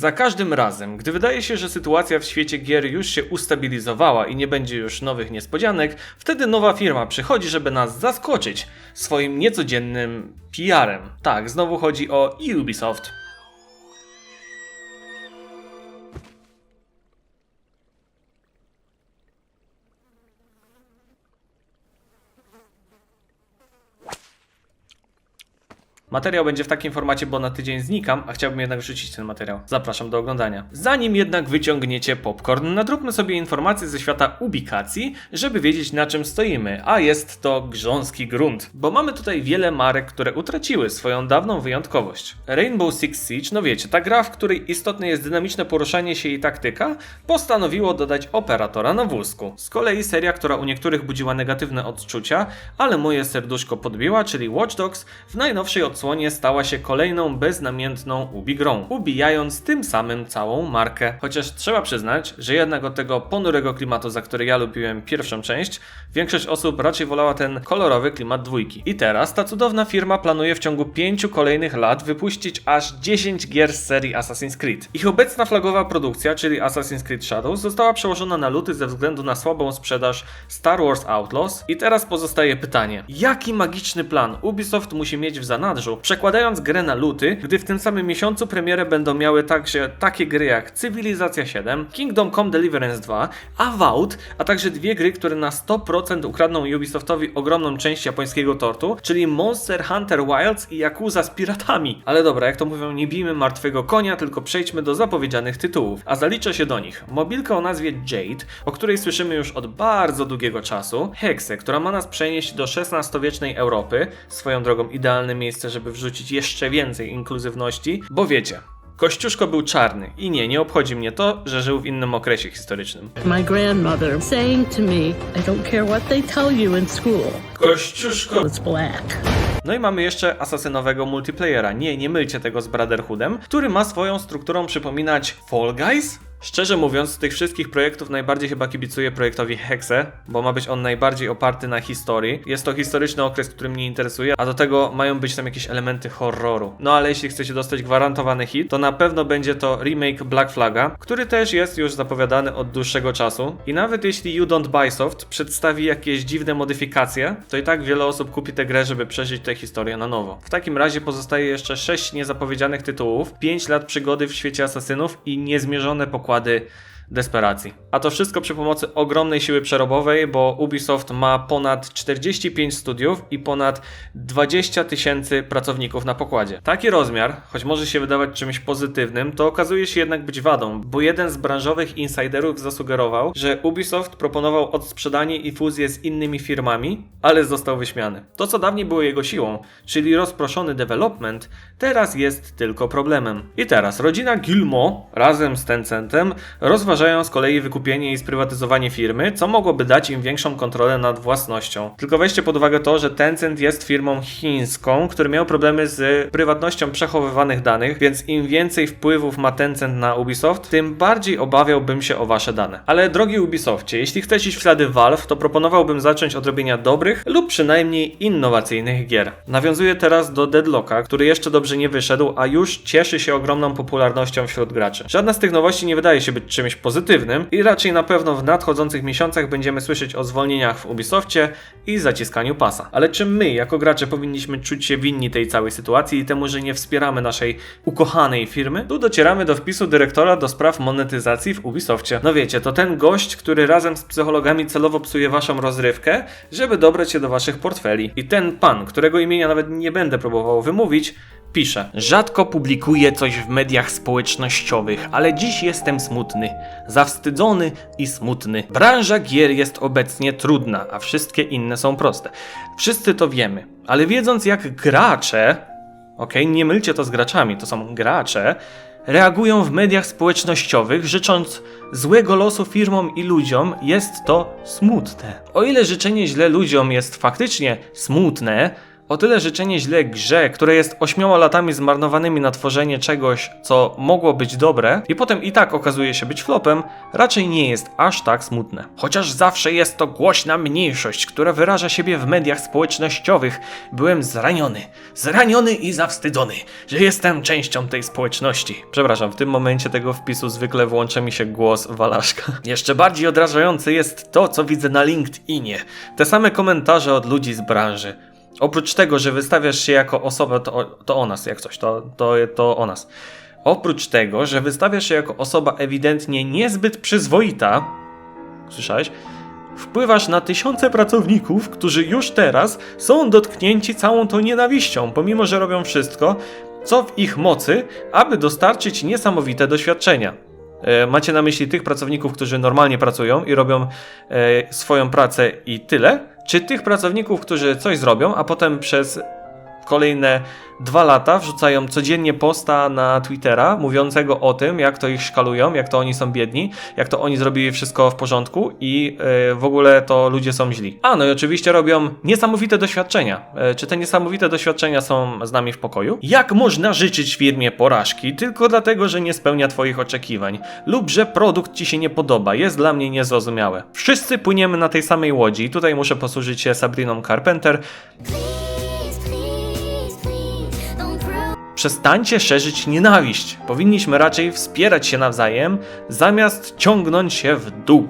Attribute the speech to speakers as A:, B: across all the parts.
A: Za każdym razem, gdy wydaje się, że sytuacja w świecie gier już się ustabilizowała i nie będzie już nowych niespodzianek, wtedy nowa firma przychodzi, żeby nas zaskoczyć swoim niecodziennym PR-em. Tak, znowu chodzi o Ubisoft. Materiał będzie w takim formacie, bo na tydzień znikam, a chciałbym jednak wrzucić ten materiał. Zapraszam do oglądania. Zanim jednak wyciągniecie popcorn, nadróbmy sobie informacje ze świata ubikacji, żeby wiedzieć na czym stoimy, a jest to grząski grunt. Bo mamy tutaj wiele marek, które utraciły swoją dawną wyjątkowość. Rainbow Six Siege, no wiecie, ta gra, w której istotne jest dynamiczne poruszanie się i taktyka, postanowiło dodać operatora na wózku. Z kolei seria, która u niektórych budziła negatywne odczucia, ale moje serduszko podbiła, czyli Watch Dogs, w najnowszej odsłonie stała się kolejną beznamiętną Ubi grą, ubijając tym samym całą markę. Chociaż trzeba przyznać, że jednak od tego ponurego klimatu, za który ja lubiłem pierwszą część, większość osób raczej wolała ten kolorowy klimat dwójki. I teraz ta cudowna firma planuje w ciągu pięciu kolejnych lat wypuścić aż 10 gier z serii Assassin's Creed. Ich obecna flagowa produkcja, czyli Assassin's Creed Shadows, została przełożona na luty ze względu na słabą sprzedaż Star Wars Outlaws. I teraz pozostaje pytanie, jaki magiczny plan Ubisoft musi mieć w zanadrzu, przekładając grę na luty, gdy w tym samym miesiącu premierę będą miały także takie gry jak Cywilizacja 7, Kingdom Come Deliverance 2, Avowed, a także dwie gry, które na 100% ukradną Ubisoftowi ogromną część japońskiego tortu, czyli Monster Hunter Wilds i Yakuza z piratami. Ale dobra, jak to mówią, nie bijmy martwego konia, tylko przejdźmy do zapowiedzianych tytułów, a zaliczę się do nich. Mobilka o nazwie Jade, o której słyszymy już od bardzo długiego czasu, Hexe, która ma nas przenieść do XVI-wiecznej Europy, swoją drogą idealne miejsce, żeby wrzucić jeszcze więcej inkluzywności, bo wiecie, Kościuszko był czarny i nie, nie obchodzi mnie to, że żył w innym okresie historycznym.
B: My grandmother saying to me, I don't care what they tell you in school,
A: Kościuszko!
B: it's black.
A: No i mamy jeszcze asasynowego multiplayera. Nie, nie mylcie tego z Brotherhoodem, który ma swoją strukturą przypominać Fall Guys? Szczerze mówiąc, z tych wszystkich projektów najbardziej chyba kibicuję projektowi Hexe, bo ma być on najbardziej oparty na historii. Jest to historyczny okres, który mnie interesuje, a do tego mają być tam jakieś elementy horroru. No ale jeśli chcecie dostać gwarantowany hit, to na pewno będzie to remake Black Flaga, który też jest już zapowiadany od dłuższego czasu. I nawet jeśli You Don't Buy Soft przedstawi jakieś dziwne modyfikacje, to i tak wiele osób kupi tę grę, żeby przeżyć tę historię na nowo. W takim razie pozostaje jeszcze 6 niezapowiedzianych tytułów, 5 lat przygody w świecie asasynów i niezmierzone pokłady nakłady desperacji. A to wszystko przy pomocy ogromnej siły przerobowej, bo Ubisoft ma ponad 45 studiów i ponad 20 tysięcy pracowników na pokładzie. Taki rozmiar, choć może się wydawać czymś pozytywnym, to okazuje się jednak być wadą, bo jeden z branżowych insiderów zasugerował, że Ubisoft proponował odsprzedanie i fuzję z innymi firmami, ale został wyśmiany. To co dawniej było jego siłą, czyli rozproszony development, teraz jest tylko problemem. I teraz rodzina Gilmo razem z Tencentem z kolei wykupienie i sprywatyzowanie firmy, co mogłoby dać im większą kontrolę nad własnością. Tylko weźcie pod uwagę to, że Tencent jest firmą chińską, który miał problemy z prywatnością przechowywanych danych, więc im więcej wpływów ma Tencent na Ubisoft, tym bardziej obawiałbym się o wasze dane. Ale drogi Ubisoftie, jeśli chcesz iść w ślady Valve, to proponowałbym zacząć od robienia dobrych lub przynajmniej innowacyjnych gier. Nawiązuję teraz do Deadlocka, który jeszcze dobrze nie wyszedł, a już cieszy się ogromną popularnością wśród graczy. Żadna z tych nowości nie wydaje się być czymś pozytywnym i raczej na pewno w nadchodzących miesiącach będziemy słyszeć o zwolnieniach w Ubisoftie i zaciskaniu pasa. Ale czy my, jako gracze, powinniśmy czuć się winni tej całej sytuacji i temu, że nie wspieramy naszej ukochanej firmy? Tu docieramy do wpisu dyrektora do spraw monetyzacji w Ubisoftie. No wiecie, to ten gość, który razem z psychologami celowo psuje waszą rozrywkę, żeby dobrać się do waszych portfeli. I ten pan, którego imienia nawet nie będę próbował wymówić, Pisze. Rzadko publikuję coś w mediach społecznościowych, ale dziś jestem smutny. Zawstydzony i smutny. Branża gier jest obecnie trudna, a wszystkie inne są proste. Wszyscy to wiemy, ale wiedząc jak gracze, okej, nie mylcie to z graczami, to są gracze, reagują w mediach społecznościowych, życząc złego losu firmom i ludziom, jest to smutne. O ile życzenie źle ludziom jest faktycznie smutne, O tyle życzenie źle grze, które jest ośmioma latami zmarnowanymi na tworzenie czegoś, co mogło być dobre i potem i tak okazuje się być flopem, raczej nie jest aż tak smutne. Chociaż zawsze jest to głośna mniejszość, która wyraża siebie w mediach społecznościowych, byłem zraniony, zraniony i zawstydzony, że jestem częścią tej społeczności. Przepraszam, w tym momencie tego wpisu zwykle włącza mi się głos Walaszka. Jeszcze bardziej odrażające jest to, co widzę na LinkedInie. Te same komentarze od ludzi z branży. Oprócz tego, że wystawiasz się jako osoba, to, to o nas, jak coś, to, to, to o nas. Oprócz tego, że wystawiasz się jako osoba ewidentnie niezbyt przyzwoita, słyszałeś? Wpływasz na tysiące pracowników, którzy już teraz są dotknięci całą tą nienawiścią, pomimo że robią wszystko, co w ich mocy, aby dostarczyć niesamowite doświadczenia. E, Macie na myśli tych pracowników, którzy normalnie pracują i robią e, swoją pracę i tyle? Czy tych pracowników, którzy coś zrobią, a potem przez kolejne dwa lata wrzucają codziennie posta na Twittera mówiącego o tym, jak to ich szkalują, jak to oni są biedni, jak to oni zrobili wszystko w porządku i e, w ogóle to ludzie są źli. A no i oczywiście robią niesamowite doświadczenia. E, czy te niesamowite doświadczenia są z nami w pokoju? Jak można życzyć firmie porażki tylko dlatego, że nie spełnia Twoich oczekiwań lub że produkt Ci się nie podoba? Jest dla mnie niezrozumiałe. Wszyscy płyniemy na tej samej łodzi i tutaj muszę posłużyć się Sabriną Carpenter, Przestańcie szerzyć nienawiść. Powinniśmy raczej wspierać się nawzajem, zamiast ciągnąć się w dół.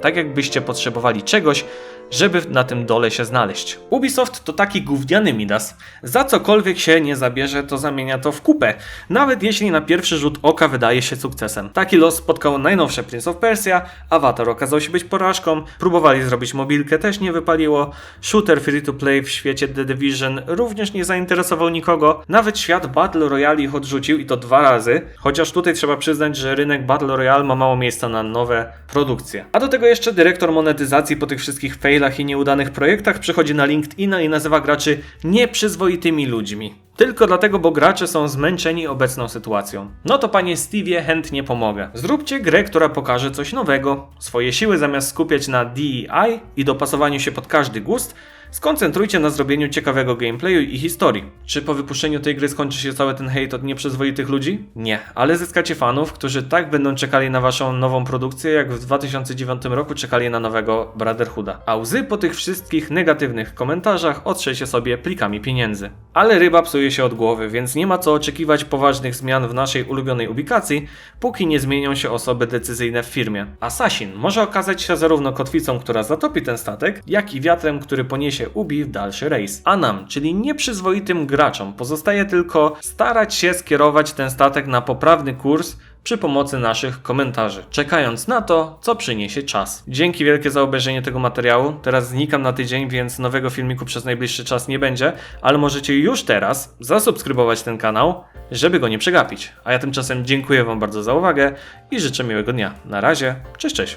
A: Tak jakbyście potrzebowali czegoś, żeby na tym dole się znaleźć. Ubisoft to taki gówniany Midas. Za cokolwiek się nie zabierze, to zamienia to w kupę. Nawet jeśli na pierwszy rzut oka wydaje się sukcesem. Taki los spotkał najnowsze Prince of Persia, Avatar okazał się być porażką, próbowali zrobić mobilkę, też nie wypaliło, shooter free to play w świecie The Division również nie zainteresował nikogo, nawet świat Battle Royale ich odrzucił i to dwa razy, chociaż tutaj trzeba przyznać, że rynek Battle Royale ma mało miejsca na nowe produkcje. A do tego jeszcze dyrektor monetyzacji po tych wszystkich failach i nieudanych projektach przychodzi na LinkedIna i nazywa graczy nieprzyzwoitymi ludźmi. Tylko dlatego, bo gracze są zmęczeni obecną sytuacją. No to panie Stevie chętnie pomogę. Zróbcie grę, która pokaże coś nowego. Swoje siły zamiast skupiać na DEI i dopasowaniu się pod każdy gust, skoncentrujcie na zrobieniu ciekawego gameplayu i historii. Czy po wypuszczeniu tej gry skończy się cały ten hejt od nieprzyzwoitych ludzi? Nie, ale zyskacie fanów, którzy tak będą czekali na waszą nową produkcję, jak w 2009 roku czekali na nowego Brotherhooda. A łzy po tych wszystkich negatywnych komentarzach otrzecie sobie plikami pieniędzy. Ale ryba psuje się od głowy, więc nie ma co oczekiwać poważnych zmian w naszej ulubionej ubikacji, póki nie zmienią się osoby decyzyjne w firmie. Assassin może okazać się zarówno kotwicą, która zatopi ten statek, jak i wiatrem, który poniesie Ubi w dalszy rejs. A nam, czyli nieprzyzwoitym graczom, pozostaje tylko starać się skierować ten statek na poprawny kurs przy pomocy naszych komentarzy, czekając na to, co przyniesie czas. Dzięki wielkie za obejrzenie tego materiału. Teraz znikam na tydzień, więc nowego filmiku przez najbliższy czas nie będzie, ale możecie już teraz zasubskrybować ten kanał, żeby go nie przegapić. A ja tymczasem dziękuję Wam bardzo za uwagę i życzę miłego dnia. Na razie, cześć, cześć.